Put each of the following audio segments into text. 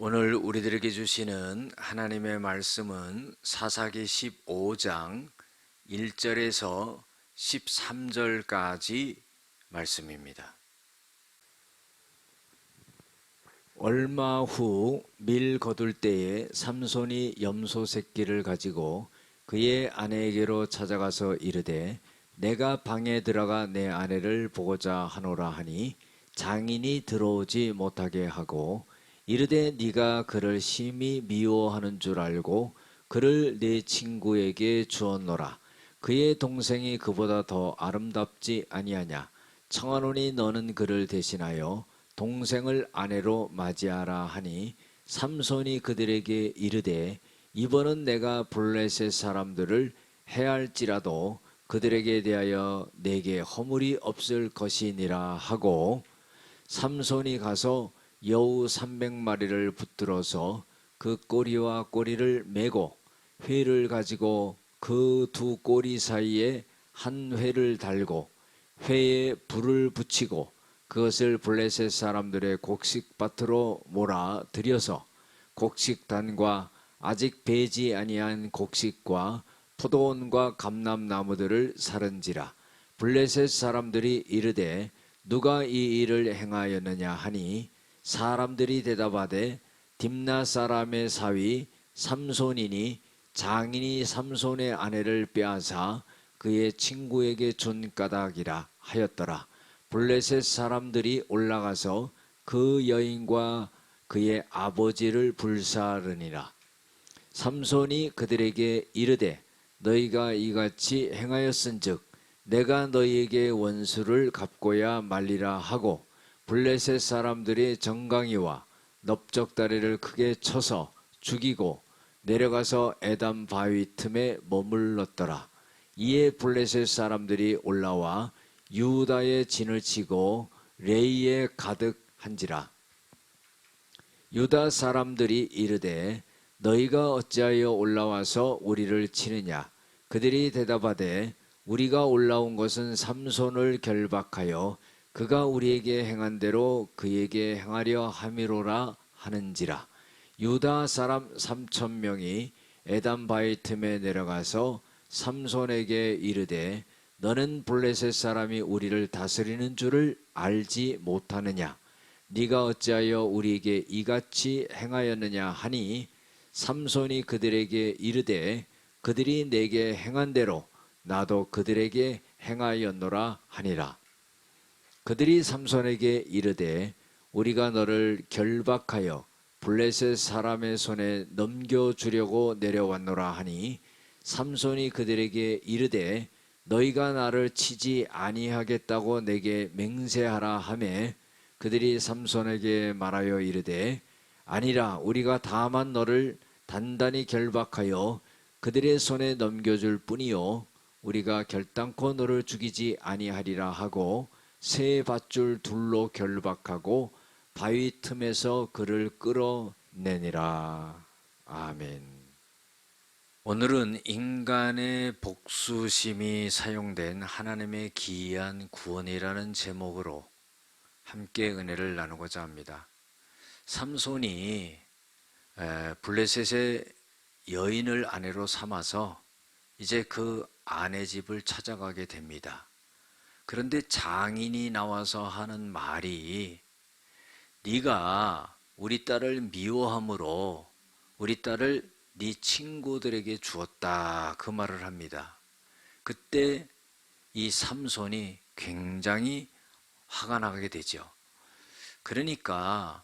오늘 우리들에게 주시는 하나님의 말씀은 사사기 15장 1절에서 13절까지 말씀입니다. 얼마 후 밀 거둘 때에 삼손이 염소 새끼를 가지고 그의 아내에게로 찾아가서 이르되 내가 방에 들어가 내 아내를 보고자 하노라 하니 장인이 들어오지 못하게 하고 이르되 네가 그를 심히 미워하는 줄 알고 그를 내 친구에게 주었노라. 그의 동생이 그보다 더 아름답지 아니하냐? 청하노니 너는 그를 대신하여 동생을 아내로 맞이하라 하니 삼손이 그들에게 이르되 이번은 내가 블레셋 사람들을 해할지라도 그들에게 대하여 내게 허물이 없을 것이니라 하고 삼손이 가서 여우 300마리를 붙들어서 그 꼬리와 꼬리를 메고 회를 가지고 그 두 꼬리 사이에 한 회를 달고 회에 불을 붙이고 그것을 블레셋 사람들의 곡식밭으로 몰아 들여서 곡식단과 아직 배지 아니한 곡식과 포도원과 감람나무들을 사른지라 블레셋 사람들이 이르되 누가 이 일을 행하였느냐 하니 사람들이 대답하되 딥나 사람의 사위 삼손이니 장인이 삼손의 아내를 빼앗아 그의 친구에게 준 까닭이라 하였더라. 블레셋 사람들이 올라가서 그 여인과 그의 아버지를 불사르니라. 삼손이 그들에게 이르되 너희가 이같이 행하였은즉 내가 너희에게 원수를 갚고야 말리라 하고 블레셋 사람들이 정강이와 넓적다리를 크게 쳐서 죽이고 내려가서 에담 바위 틈에 머물렀더라. 이에 블레셋 사람들이 올라와 유다의 진을 치고 레이에 가득한지라. 유다 사람들이 이르되 너희가 어찌하여 올라와서 우리를 치느냐 그들이 대답하되 우리가 올라온 것은 삼손을 결박하여 그가 우리에게 행한 대로 그에게 행하려 함이로라 하는지라. 유다 사람 삼천 명이 에담 바위 틈에 내려가서 삼손에게 이르되 너는 블레셋 사람이 우리를 다스리는 줄을 알지 못하느냐? 네가 어찌하여 우리에게 이같이 행하였느냐 하니? 삼손이 그들에게 이르되 그들이 내게 행한 대로 나도 그들에게 행하였노라 하니라 그들이 삼손에게 이르되 우리가 너를 결박하여 블레셋 사람의 손에 넘겨주려고 내려왔노라 하니 삼손이 그들에게 이르되 너희가 나를 치지 아니하겠다고 내게 맹세하라 하매 그들이 삼손에게 말하여 이르되 아니라 우리가 다만 너를 단단히 결박하여 그들의 손에 넘겨줄 뿐이요 우리가 결단코 너를 죽이지 아니하리라 하고 새 밧줄 둘로 결박하고 바위 틈에서 그를 끌어내니라 아멘. 오늘은 인간의 복수심이 사용된 하나님의 기이한 구원이라는 제목으로 함께 은혜를 나누고자 합니다. 삼손이 블레셋의 여인을 아내로 삼아서 이제 그 아내 집을 찾아가게 됩니다. 그런데 장인이 나와서 하는 말이 네가 우리 딸을 미워함으로 우리 딸을 네 친구들에게 주었다 그 말을 합니다. 그때 이 삼손이 굉장히 화가 나게 되죠. 그러니까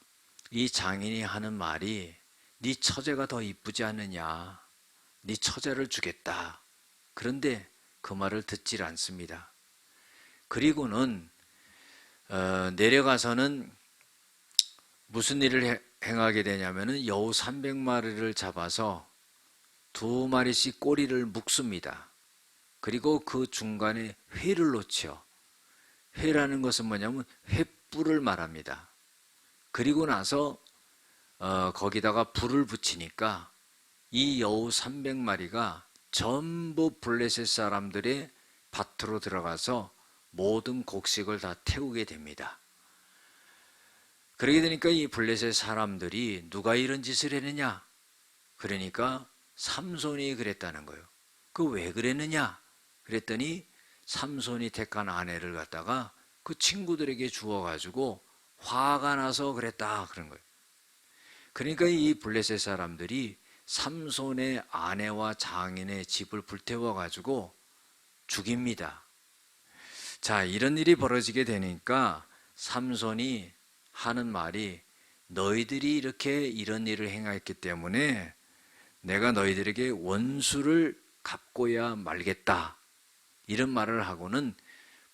이 장인이 하는 말이 네 처제가 더 이쁘지 않느냐. 네 처제를 주겠다. 그런데 그 말을 듣질 않습니다. 그리고는 어, 내려가서는 무슨 일을 행하게 되냐면은 여우 300마리를 잡아서 두 마리씩 꼬리를 묶습니다. 그리고 그 중간에 회를 놓죠. 회라는 것은 뭐냐면 횃불을 말합니다. 그리고 나서 어, 거기다가 불을 붙이니까 이 여우 300마리가 전부 블레셋 사람들의 밭으로 들어가서 모든 곡식을 다 태우게 됩니다. 그러게 되니까 이 블레셋 사람들이 누가 이런 짓을 했느냐? 그러니까 삼손이 그랬다는 거예요. 그 왜 그랬느냐? 그랬더니 삼손이 택한 아내를 갖다가 그 친구들에게 주어가지고 화가 나서 그랬다 그런 거예요. 그러니까 이 블레셋 사람들이 삼손의 아내와 장인의 집을 불태워가지고 죽입니다. 자, 이런 일이 벌어지게 되니까 삼손이 하는 말이 너희들이 이렇게 이런 일을 행했기 때문에 내가 너희들에게 원수를 갚고야 말겠다. 이런 말을 하고는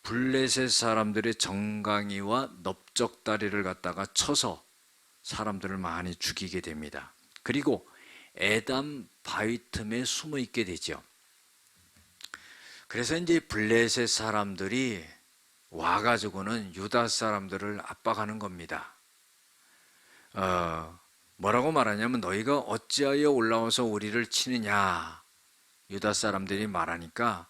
블레셋 사람들의 정강이와 넓적다리를 갖다가 쳐서 사람들을 많이 죽이게 됩니다. 그리고 에담 바위 틈에 숨어 있게 되죠. 그래서 이제 블레셋 사람들이 와가지고는 유다 사람들을 압박하는 겁니다. 어, 뭐라고 말하냐면 너희가 어찌하여 올라와서 우리를 치느냐 유다 사람들이 말하니까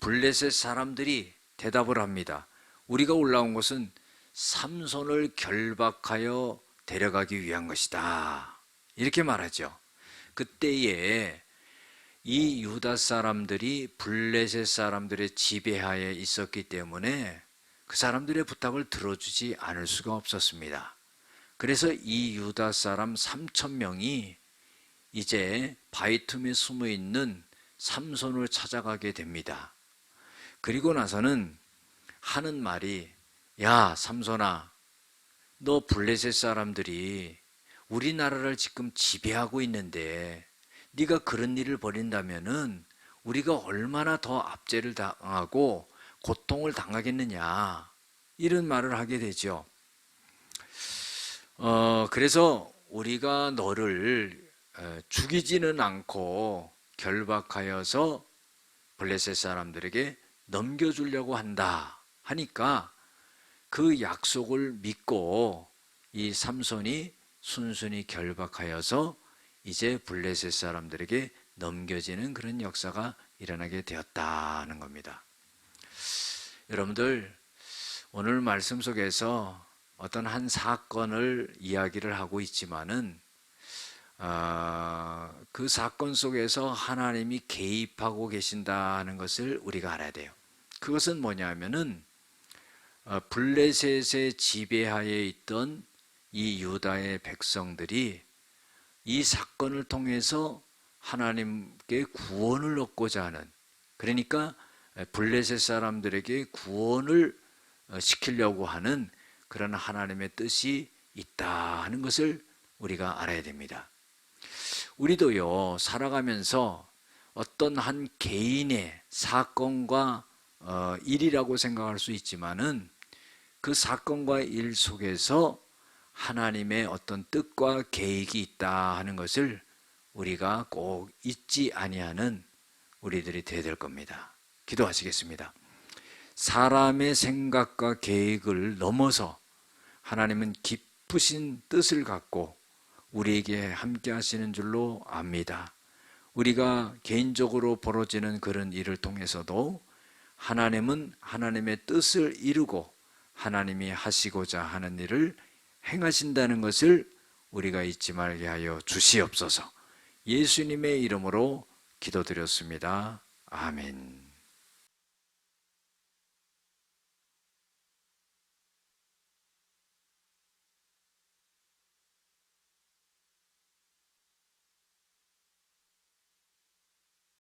블레셋 사람들이 대답을 합니다. 우리가 올라온 것은 삼손을 결박하여 데려가기 위한 것이다. 이렇게 말하죠. 그때에 이 유다 사람들이 블레셋 사람들의 지배하에 있었기 때문에 그 사람들의 부탁을 들어주지 않을 수가 없었습니다. 그래서 이 유다 사람 3천 명이 이제 바이툼에 숨어 있는 삼손을 찾아가게 됩니다. 그리고 나서는 하는 말이 야 삼손아 너 블레셋 사람들이 우리나라를 지금 지배하고 있는데 네가 그런 일을 벌인다면은 우리가 얼마나 더 압제를 당하고 고통을 당하겠느냐 이런 말을 하게 되죠. 어 그래서 우리가 너를 죽이지는 않고 결박하여서 블레셋 사람들에게 넘겨주려고 한다 하니까 그 약속을 믿고 이 삼손이 순순히 결박하여서 이제 블레셋 사람들에게 넘겨지는 그런 역사가 일어나게 되었다는 겁니다. 여러분들 오늘 말씀 속에서 어떤 한 사건을 이야기를 하고 있지만은 어, 그 사건 속에서 하나님이 개입하고 계신다는 것을 우리가 알아야 돼요. 그것은 뭐냐면은 어, 블레셋의 지배하에 있던 이 유다의 백성들이 이 사건을 통해서 하나님께 구원을 얻고자 하는 그러니까 블레셋 사람들에게 구원을 어, 시키려고 하는 그런 하나님의 뜻이 있다 하는 것을 우리가 알아야 됩니다. 우리도요 살아가면서 어떤 한 개인의 사건과 어, 일이라고 생각할 수 있지만은 그 사건과 일 속에서 하나님의 어떤 뜻과 계획이 있다 하는 것을 우리가 꼭 잊지 아니하는 우리들이 되어야 될 겁니다. 기도하시겠습니다. 사람의 생각과 계획을 넘어서 하나님은 깊으신 뜻을 갖고 우리에게 함께 하시는 줄로 압니다. 우리가 개인적으로 벌어지는 그런 일을 통해서도 하나님은 하나님의 뜻을 이루고 하나님이 하시고자 하는 일을 행하신다는 것을 우리가 잊지 말게 하여 주시옵소서. 예수님의 이름으로 기도드렸습니다. 아멘.